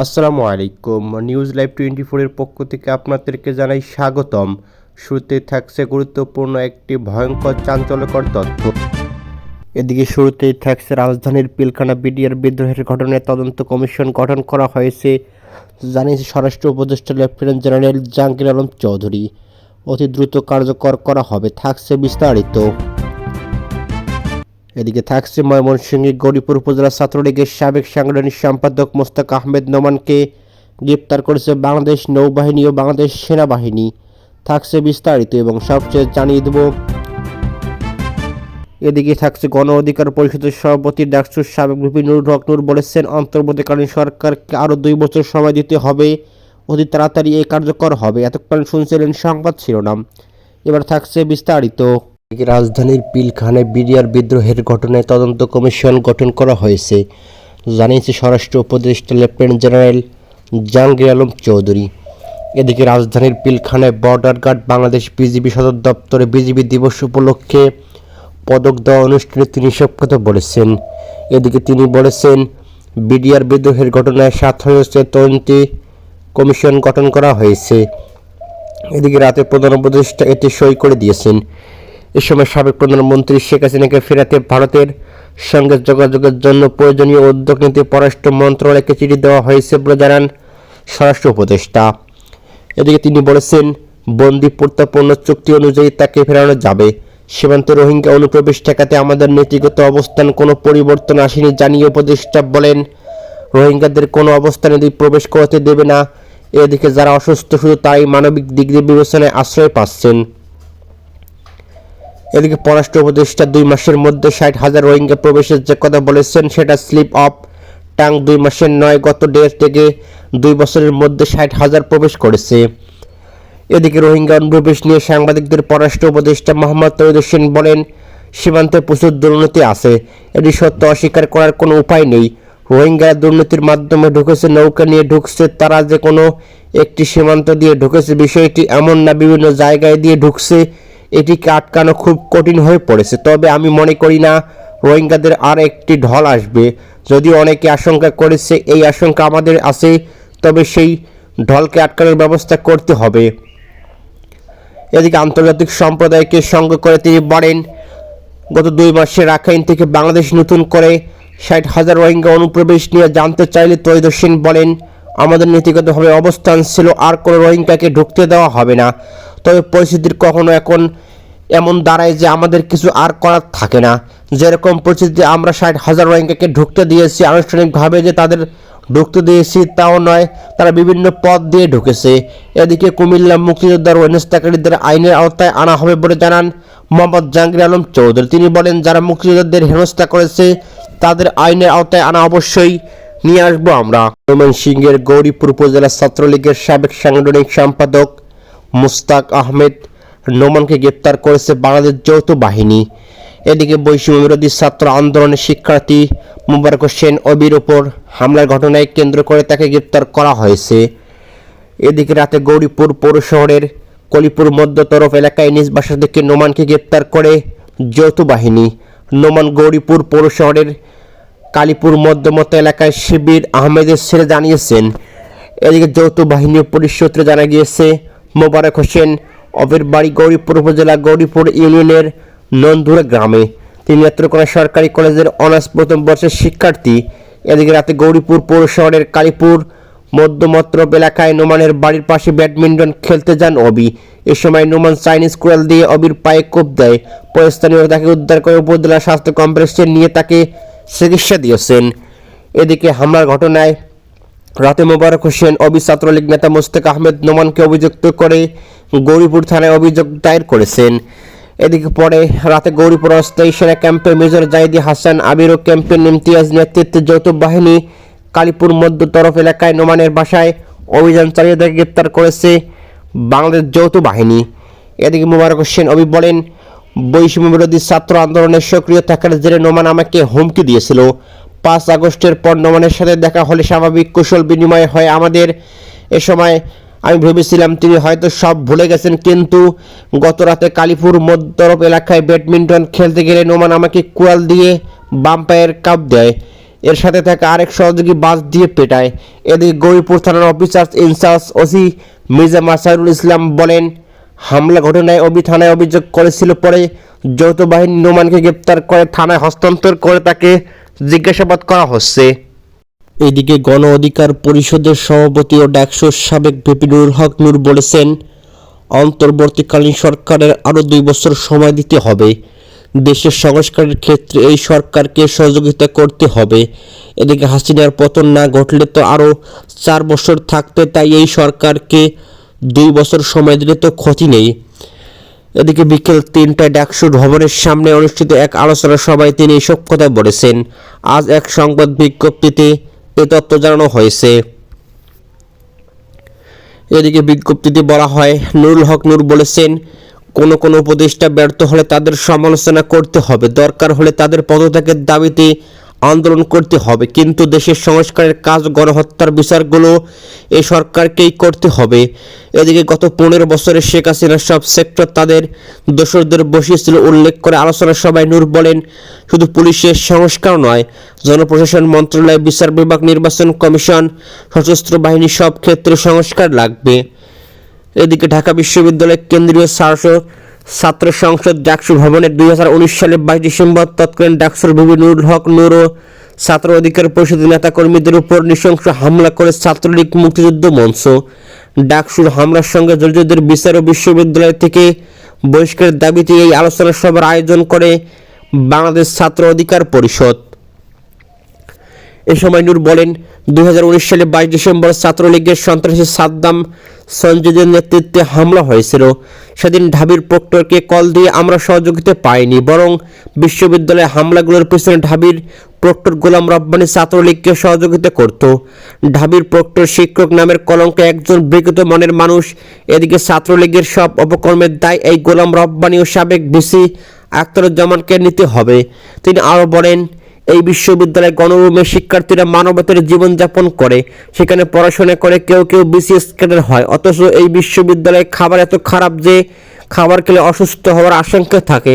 আসসালামু আলাইকুম। News live twenty ফোরের পক্ষ থেকে আপনাদেরকে জানাই স্বাগতম। শুরুতে থাকছে গুরুত্বপূর্ণ একটি ভয়ঙ্কর চাঞ্চল্যকর তথ্য। এদিকে শুরুতেই থাকছে রাজধানীর পিলখানা বিডিআর বিদ্রোহের ঘটনায় তদন্ত কমিশন গঠন করা হয়েছে, জানিয়েছে স্বরাষ্ট্র উপদেষ্টা লেফটেন্যান্ট জেনারেল জাহাঙ্গীর আলম চৌধুরী। অতি দ্রুত কার্যকর করা হবে, থাকছে বিস্তারিত। এদিকে থাকছে ময়মনসিংহে গৌরীপুর উপজেলা ছাত্রলীগের সাবেক সাংগঠনিক সম্পাদক মোস্তাক আহমেদ নোমানকে গ্রেপ্তার করেছে বাংলাদেশ নৌবাহিনী ও বাংলাদেশ সেনাবাহিনী। থাকছে বিস্তারিত এবং সবচেয়ে জানিয়ে দেব। এদিকে থাকছে গণ অধিকার পরিষদের সভাপতি ডাকসুর সাবেক ভিপি নুরুল হক। নূর বলেছেন, অন্তর্বর্তীকালীন সরকারকে আরও দুই বছর সময় দিতে হবে, অতি তাড়াতাড়ি এই কার্যকর হবে। এতক্ষণ শুনছিলেন সংবাদ শিরোনাম। এবার থাকছে বিস্তারিত। রাজধানীর পিলখানায় বিডিআর বিদ্রোহের ঘটনায় তদন্ত কমিশন গঠন করা হয়েছে, জানিয়েছে স্বরাষ্ট্র উপদেষ্টা লেফটেন্যান্ট জেনারেল জাহাঙ্গীর আলম চৌধুরী। এদিকে রাজধানীর পিলখানায় বর্ডার গার্ড বাংলাদেশ বিজিবি সদর দপ্তরে বিজিবি দিবস উপলক্ষে পদক দেওয়া অনুষ্ঠানে তিনি সব কথা বলেছেন। এদিকে তিনি বলেছেন, বিডিআর বিদ্রোহের ঘটনায় সাত সদস্যের তদন্তে কমিশন গঠন করা হয়েছে। এদিকে রাতে প্রধান উপদেষ্টা এতে সই করে দিয়েছেন। এ সময় সাবেক প্রধানমন্ত্রী শেখ হাসিনাকে ফেরাতে ভারতের সঙ্গে যোগাযোগের জন্য প্রয়োজনীয় উদ্যোগ নিতে পররাষ্ট্র মন্ত্রণালয়কে চিঠি দেওয়া হয়েছে বলে জানান স্বরাষ্ট্র উপদেষ্টা। এদিকে তিনি বলেছেন, বন্দি প্রত্যাপন্ন চুক্তি অনুযায়ী তাকে ফেরানো যাবে। সীমান্তে রোহিঙ্গা অনুপ্রবেশ ঠেকাতে আমাদের নীতিগত অবস্থান কোনো পরিবর্তন আসেনি জানিয়ে উপদেষ্টা বলেন, রোহিঙ্গাদের কোনো অবস্থানে দিয়ে প্রবেশ করতে দেবে না, এদিকে যারা অসুস্থ শুধু তাই মানবিক দিক দিয়ে বিবেচনায় আশ্রয় পাচ্ছেন। এদিকে পররাষ্ট্র উপদেষ্টা দুই মাসের মধ্যে ষাট হাজার রোহিঙ্গা প্রবেশের যে কথা বলেছেন, সেটা স্লিপ অফ টাং দুই মাসের নয়, গত দেড় থেকে দুই বছরের মধ্যে ষাট হাজার প্রবেশ করেছে। এদিকে রোহিঙ্গা অনুপ্রবেশ নিয়ে সাংবাদিকদের পররাষ্ট্র উপদেষ্টা মোহাম্মদ তৈদ হোসেন বলেন, সীমান্তে প্রচুর দুর্নীতি আছে। এটি সত্য অস্বীকার করার কোনো উপায় নেই। রোহিঙ্গারা দুর্নীতির মাধ্যমে ঢুকেছে, নৌকা নিয়ে ঢুকছে, তারা যে কোনো একটি সীমান্ত দিয়ে ঢুকেছে, বিষয়টি এমন না, বিভিন্ন জায়গায় দিয়ে ঢুকছে। এটিকে আটকানো খুব কঠিন হয়ে পড়েছে। তবে আমি মনে করি না, রোহিঙ্গাদের আর একটি ঢল আসবে। যদি অনেকে আশঙ্কা করেছে, এই আশঙ্কা আমাদের আছে, তবে সেই ঢলকে আটকানোর ব্যবস্থা করতে হবে। এদিকে আন্তর্জাতিক সম্প্রদায়কে সঙ্গ করে তিনি বলেন, গত দুই মাসে রাখাইন থেকে বাংলাদেশ নতুন করে ষাট হাজার রোহিঙ্গা অনুপ্রবেশ নিয়ে জানতে চাইলে তৈদ বলেন, আমাদের নীতিগতভাবে অবস্থান ছিল, আর কোনো রোহিঙ্গাকে ঢুকতে দেওয়া হবে না। তবে পরিস্থিতির কখনো এখন এমন দাঁড়ায় যে আমাদের কিছু আর করার থাকে না। যেরকম পরিস্থিতি আমরা ষাট হাজার রোহিঙ্গাকে ঢুকতে দিয়েছি, আনুষ্ঠানিকভাবে যে তাদের ঢুকতে দিয়েছি তাও নয়, তারা বিভিন্ন পথ দিয়ে ঢুকেছে। এদিকে কুমিল্লা মুক্তিযোদ্ধার ও হেনস্থাকারীদের আইনের আওতায় আনা হবে বলে জানান মোহাম্মদ জাহাঙ্গীর আলম চৌধুরী। তিনি বলেন, যারা মুক্তিযোদ্ধাদের হেনস্থা করেছে, তাদের আইনের আওতায় আনা অবশ্যই নিয়ে আসব আমরা। ময়মনসিংহের গৌরীপুর উপজেলা ছাত্রলীগের সাবেক সাংগঠনিক সম্পাদক মুস্তাক আহমেদ নোমানকে গ্রেপ্তার করেছে বাংলাদেশ যৌথ বাহিনী। এদিকে বৈষম্য বিরোধী ছাত্র আন্দোলনের শিক্ষার্থী মুবারক হোসেন অবির ওপর হামলার ঘটনায় কেন্দ্র করে তাকে গ্রেপ্তার করা হয়েছে। এদিকে রাতে গৌরীপুর পৌর শহরের কলিপুর মধ্যতরফ এলাকায় নিজ বাসা থেকে নোমানকে গ্রেপ্তার করে যৌথ বাহিনী। নোমান গৌরীপুর পৌর শহরের কালীপুর মধ্যমত এলাকায় শিবির আহমেদের ছেলে জানিয়েছেন, এদিকে যৌথ বাহিনী ও পুলিশ সূত্রে জানা গিয়েছে মোবারক হোসেন অবের বাড়ি গৌরীপুর উপজেলা গৌরীপুর ইউনিয়নের নন্দুরা গ্রামে। তিনি নেত্রকোনা সরকারি কলেজের অনার্স প্রথম বর্ষের শিক্ষার্থী। এদিকে রাতে গৌরীপুর পৌর শহরের কালীপুর মধ্যমত্র এলাকায় নোমানের বাড়ির পাশে ব্যাডমিন্টন খেলতে যান অবি। এ সময় নোমান চাইনিজ কুড়াল দিয়ে অবির পায়ে কোপ দেয়। পরে স্থানীয় তাকে উদ্ধার করে উপজেলা স্বাস্থ্য কমপ্লেক্সে নিয়ে তাকে চিকিৎসা দিয়েছেন। এদিকে হামলার ঘটনায় রাতে মোবারক হোসেন অবি ছাত্রলীগ নেতা মোস্তাক আহমেদ নোমানকে অভিযুক্ত করে গৌরীপুর থানায় অভিযোগ দায়ের করেছেন। এদিকে পরে রাতে গৌরীপুর অস্থায়ী সেনা ক্যাম্পে মেজর জাহিদি হাসান আবির ও ক্যাম্পের ইমতিয়াজ নেতৃত্বে যৌথ বাহিনী কালীপুর মধ্য তরফ এলাকায় নোমানের বাসায় অভিযান চালিয়ে তাকে গ্রেপ্তার করেছে বাংলাদেশ যৌথ বাহিনী। এদিকে মোবারক হোসেন অবি বলেন বৈষম্য বিরোধী ছাত্র আন্দোলনের সক্রিয় থাকার জেরে নোমান আমাকে হুমকি দিয়েছিল। পাঁচ আগস্টের পর নোমানের সাথে দেখা হলে স্বাভাবিক কুশল বিনিময় হয় আমাদের। এ সময় আমি ভেবেছিলাম তিনি হয়তো সব ভুলে গেছেন, কিন্তু গত রাতে কালীপুর মধ্যতরফ এলাকায় ব্যাডমিন্টন খেলতে গেলে নোমান আমাকে কুয়াল দিয়ে বাম পায়ের কাপ দেয়। এর সাথে থাকা আরেক সহযোগী বাস দিয়ে পেটায়। এদিকে গৌরীপুর থানার officer in charge OC Mirza Masarul Islam বলেন, হামলা ঘটনায় অবি থানায় অভিযোগ করেছিল পরে যৌথ বাহিনী নোমানকে গ্রেপ্তার করে থানায় হস্তান্তর করে তাকে জিজ্ঞাসাবাদ করা হচ্ছে। এদিকে গণ অধিকার পরিষদের সভাপতি ও ডাকসুর সাবেক ভিপি নুর হক নূর বলেছেন, অন্তর্বর্তীকালীন সরকারের আরও দুই বছর সময় দিতে হবে। দেশের সংস্কারের ক্ষেত্রে এই সরকারকে সহযোগিতা করতে হবে। এদিকে হাসিনার পতন না ঘটলে তো আরও চার বছর থাকতে, তাই এই সরকারকে দুই বছর সময় দিলে তো ক্ষতি নেই। এদিকে বিকেল তিনটায় ডাকসুর ভবনের সামনে অনুষ্ঠিত এক আলোচনা সভায় তিনি এসব কথা বলেছেন, আজ এক সংবাদ বিজ্ঞপ্তিতে এ তথ্য জানানো হয়েছে। এদিকে বিজ্ঞপ্তিতে বলা হয়, নুরুল হক নূর বলেছেন, কোনো কোনো উপদেষ্টা ব্যর্থ হলে তাদের সমালোচনা করতে হবে, দরকার হলে তাদের পদত্যাগের দাবিতে আন্দোলন করতে হবে, কিন্তু দেশের সংস্কারের কাজ, গণহত্যার বিচারগুলো এই সরকারকেই করতে হবে। এদিকে গত পনেরো বছরে শেখ হাসিনার সব সেক্টর তাদের দোসরদের বসিয়েছিল, উল্লেখ করে আলোচনা সভায় নূর বলেন, শুধু পুলিশের সংস্কার নয়, জনপ্রশাসন মন্ত্রণালয়, বিচার বিভাগ, নির্বাচন কমিশন, সশস্ত্র বাহিনী, সব ক্ষেত্রে সংস্কার লাগবে। এদিকে ঢাকা বিশ্ববিদ্যালয়ের কেন্দ্রীয় ছাত্র ছাত্র সংসদ ডাকসু ভবনে দুই হাজার উনিশ সালে বাইশ ডিসেম্বর তৎকালীন ডাকসুর বিবি নুরুল হক নুরো ছাত্র অধিকার পরিষদের নেতা কর্মীদের উপর নৃশংস হামলা করে ছাত্রলীগ মুক্তিযুদ্ধ মঞ্চ। ডাকসুর হামলার সঙ্গে জড়িতদের বিচার ও বিশ্ববিদ্যালয় থেকে বহিষ্কারের দাবিতে এই আলোচনা সভার আয়োজন করে বাংলাদেশ ছাত্র অধিকার পরিষদ। এ সময় নূর বলেন দু হাজার উনিশ সালে বাইশ ডিসেম্বর ছাত্রলীগের সন্ত্রাসী সাদ্দাম সঞ্জয়ের নেতৃত্বে হামলা হয়েছিল। সেদিন ঢাবির প্রক্টরকে কল দিয়ে আমরা সহযোগিতা পাইনি, বরং বিশ্ববিদ্যালয়ে হামলাগুলোর পেছনে ঢাবির প্রক্টর গোলাম রব্বানি ছাত্রলীগকে সহযোগিতা করত। ঢাবির প্রক্টর শিক্ষক নামের কলঙ্কে একজন বিগত মনের মানুষ, এদিকে ছাত্রলীগের সব অপকর্মের দায় এই গোলাম রব্বানি ও সাবেক ডিসি আখতারুজ্জামানকে নিতে হবে। তিনি আরও বলেন এই বিশ্ববিদ্যালয়ে গণরুমে শিক্ষার্থীরা মানবতার জীবনযাপন করে, সেখানে পড়াশোনা করে, কেউ কেউ বিসিএস ক্যাডার হয়। অথচ এই বিশ্ববিদ্যালয়ে খাবার এত খারাপ যে খাবার খেলে অসুস্থ হওয়ার আশঙ্কা থাকে।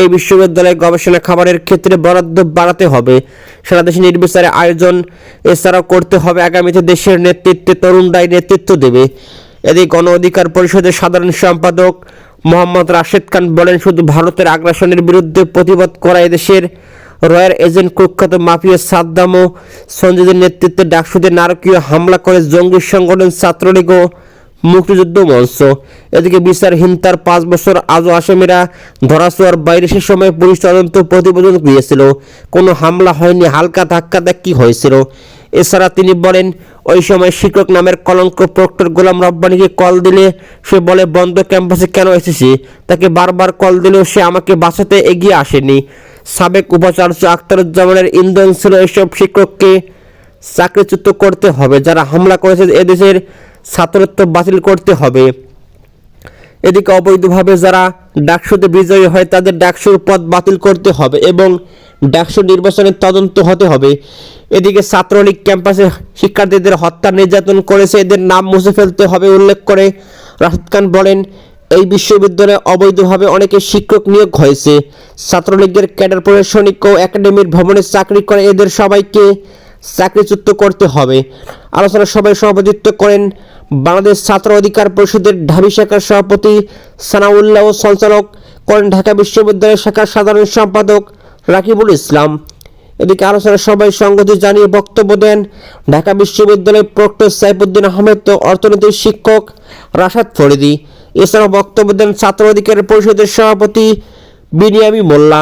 এই বিশ্ববিদ্যালয়ে গবেষণা খাবারের ক্ষেত্রে বরাদ্দ বাড়াতে হবে। সারা দেশে নির্বিচারে আয়োজন এছাড়াও করতে হবে। আগামীতে দেশের নেতৃত্বে তরুণরাই নেতৃত্ব দেবে। এদিকে গণ অধিকার পরিষদের সাধারণ সম্পাদক মোহাম্মদ রাশেদ খান বলেন, শুধু ভারতের আগ্রাসনের বিরুদ্ধে প্রতিবাদ করা এদেশের রয়্যাল এজেন্ট কুখ্যাত মাফিয়া সাদ্দাম ও সঞ্জয়ের নেতৃত্বে ডাকসুদের নারকীয় হামলা করে জঙ্গি সংগঠন ছাত্রলীগ ও মুক্তিযুদ্ধ মঞ্চ। এদিকে বিচারহীনতার পাঁচ বছর আজও আসামিরা ধরাছোঁয়ার বাইরে সে সময় পুলিশ তদন্ত প্রতিবেদন দিয়েছিল। কোনো হামলা হয়নি, হালকা ধাক্কা ধাক্কি হয়েছিল। এছাড়া তিনি বলেন, ওই সময় শিক্ষক নামের কলঙ্ক প্রক্টর গোলাম রব্বানিকে কল দিলে সে বলে, বন্ধ ক্যাম্পাসে কেন এসেছি তাকে বারবার কল দিলেও সে আমাকে বাঁচাতে এগিয়ে আসেনি। সাবেক উপাচার্য আখতারুজ্জামানের ইন্ধন ছিল এসব শিক্ষককে চাকরিচ্যুত করতে হবে। যারা হামলা করেছে, এদেশের ছাত্রত্ব বাতিল করতে হবে। এদিকে অবৈধভাবে যারা ডাকসুতে বিজয়ী হয়, তাদের ডাকসুর পদ বাতিল করতে হবে এবং ডাকসু নির্বাচনের তদন্ত হতে হবে। এদিকে ছাত্রলীগ ক্যাম্পাসে শিক্ষার্থীদের হত্যা নির্যাতন করেছে, এদের নাম মুছে ফেলতে হবে, উল্লেখ করে রাশিদ খান বলেন এই বিশ্ববিদ্যালয়ে অবৈধভাবে অনেকে শিক্ষক নিয়োগ হয়েছে। ছাত্রলীগের ক্যাডার প্রশাসনিক ও একাডেমির ভবনে চাকরি করে এদের সবাইকে চাকরিচ্যুত করতে হবে। আলোচনা সভায় সভাপতিত্ব করেন বাংলাদেশ ছাত্র অধিকার পরিষদের ঢাবি শাখার সভাপতি সানাউল্লাহ ও সঞ্চালক করেন ঢাকা বিশ্ববিদ্যালয় শাখার সাধারণ সম্পাদক রাকিবুল ইসলাম। এদিকে আলোচনা সভায় সংগতি জানিয়ে বক্তব্য দেন ঢাকা বিশ্ববিদ্যালয়ের প্রক্টর সাইফুদ্দিন আহমেদ ও অর্থনীতির শিক্ষক রাশাদ ফরিদি। এছাড়াও বক্তব্য দেন ছাত্র অধিকার পরিষদের সভাপতি বিনিয়ামি মোল্লা।